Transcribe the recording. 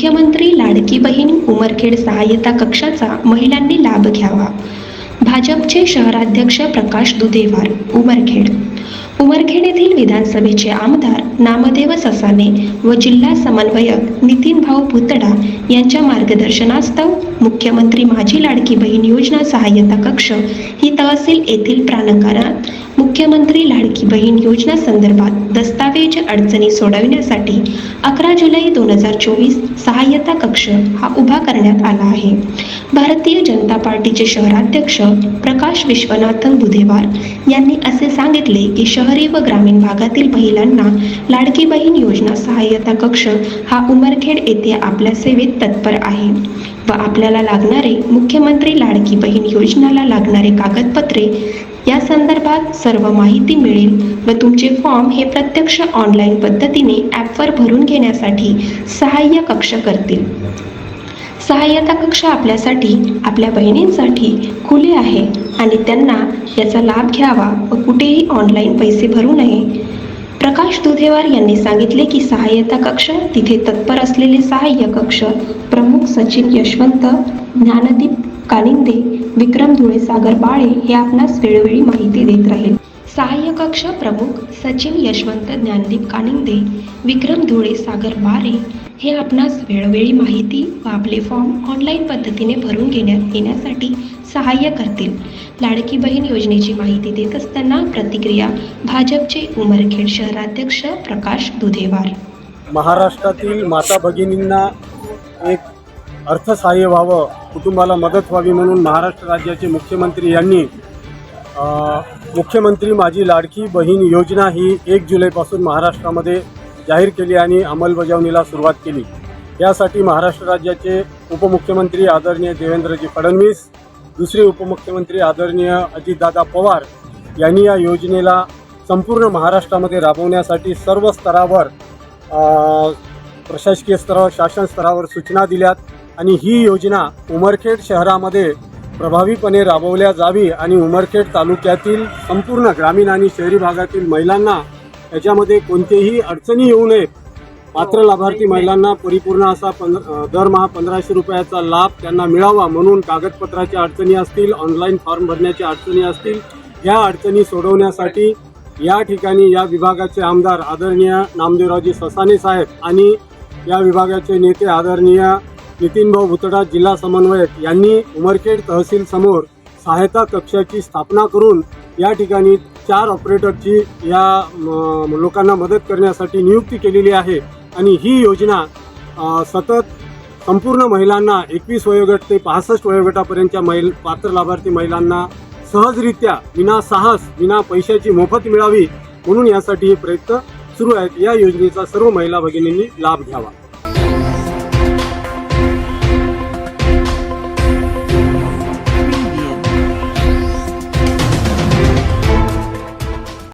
मुख्यमंत्री लाडकी बहीण उमरखेड सहाय्यता कक्षाचा महिलांनी लाभ घ्यावा. भाजपचे शहराध्यक्ष प्रकाश दुधेवार उमरखेड उमरखेड येथील विधानसभेचे आमदार नामदेव ससाने व जिल्हा समन्वयक नितीन भाऊ पुतडा यांच्या मार्गदर्शनास्तव मुख्यमंत्री माझी लाडकी बहीण योजना सहाय्यता कक्ष ही तहसील येथील प्रांगणात मुख्यमंत्री लाडकी बहीण योजना संदर्भात दस्तावेज अडचणी सोडविण्यासाठी अकरा जुलै दोन हजार चोवीस सहाय्यता कक्ष हा उभा करण्यात आला आहे. भारतीय जनता पार्टीचे शहराध्यक्ष प्रकाश विश्वनाथन बुधेवार यांनी असे सांगितले की शहरी व ग्रामीण भागातील महिलांना लाडकी बहीण योजना सहाय्यता कक्ष हा उमरखेड येथे आपल्या सेवेत तत्पर आहे. व आपल्याला लागणारे मुख्यमंत्री लाडकी बहीण योजनाला लागणारे कागदपत्रे या संदर्भात सर्व माहिती मिळेल व तुमचे फॉर्म हे प्रत्यक्ष ऑनलाईन पद्धतीने ॲपवर भरून घेण्यासाठी सहाय्य कक्ष करतील. सहाय्यता कक्ष आपल्यासाठी आपल्या बहिणींसाठी खुले आहे आणि त्यांना याचा लाभ घ्यावा व कुठेही ऑनलाईन पैसे भरू नये. प्रकाश दुधेवार यांनी सांगितले की सहाय्यता कक्ष तिथे तत्पर असलेले सहाय्य कक्ष प्रमुख सचिन यशवंत ज्ञानदीप कानिंदे विक्रम धुळे सागर बाळे हे आपणास वेळोवेळी माहिती देत राहील. सहाय्य कक्ष प्रमुख सचिन यशवंत ज्ञानदीप कानिंदे विक्रम धुळे सागर बारे हे आपणास वेळोवेळी माहिती व आपले फॉर्म ऑनलाईन पद्धतीने भरून घेण्यात येण्यासाठी सहाय्य करतील. लाडकी बहीण योजनेची माहिती देत असताना प्रतिक्रिया भाजपचे उमरखेड शहराध्यक्ष प्रकाश दुधेवार. महाराष्ट्रातील माता भगिनींना एक अर्थसहाय्य व्हावं कुटुंबाला मदत व्हावी म्हणून महाराष्ट्र राज्याचे मुख्यमंत्री यांनी मुख्यमंत्री माझी लाडकी बहीण योजना ही एक जुलैपासून महाराष्ट्रामध्ये जाहीर केली आणि अंमलबजावणीला सुरुवात केली. यासाठी महाराष्ट्र राज्याचे उपमुख्यमंत्री आदरणीय देवेंद्रजी फडणवीस दुसरे उपमुख्यमंत्री आदरणीय अजितदादा पवार यांनी या योजनेला संपूर्ण महाराष्ट्रामध्ये राबवण्यासाठी सर्व स्तरावर प्रशासकीय स्तरावर शासन स्तरावर सूचना दिल्यात आणि ही योजना उमरखेड शहरामध्ये प्रभावीपणे राबवल्या जावी आणि उमरखेड तालुक्यातील संपूर्ण ग्रामीण आणि शहरी भागातील महिलांना याच्यामध्ये कोणतेही अडचणी येऊ नयेत पात्र लाभार्थी महिलांना परिपूर्ण असा पंध दरमहा पंधराशे रुपयाचा लाभ त्यांना मिळावा म्हणून कागदपत्राच्या अडचणी असतील ऑनलाईन फॉर्म भरण्याच्या अडचणी असतील या अडचणी सोडवण्यासाठी या ठिकाणी या विभागाचे आमदार आदरणीय नामदेवरावजी ससाने साहेब आणि या विभागाचे नेते आदरणीय नितीनभाऊ भुतडा जिल्हा समन्वयक यांनी उमरखेड तहसील समोर सहायता कक्षाची स्थापना करून या ठिकाणी चार ऑपरेटरची या लोकांना मदत करण्यासाठी नियुक्ती केलेली आहे. आणि ही योजना सतत संपूर्ण महिलांना एकवीस वयोगट ते पासष्ट वयोगटापर्यंतच्या महिल पात्र लाभार्थी महिलांना सहजरित्या विना साहस विना पैशाची मोफत मिळावी म्हणून यासाठी हे प्रयत्न सुरू आहेत. या योजनेचा सर्व महिला भगिनींनी लाभ घ्यावा.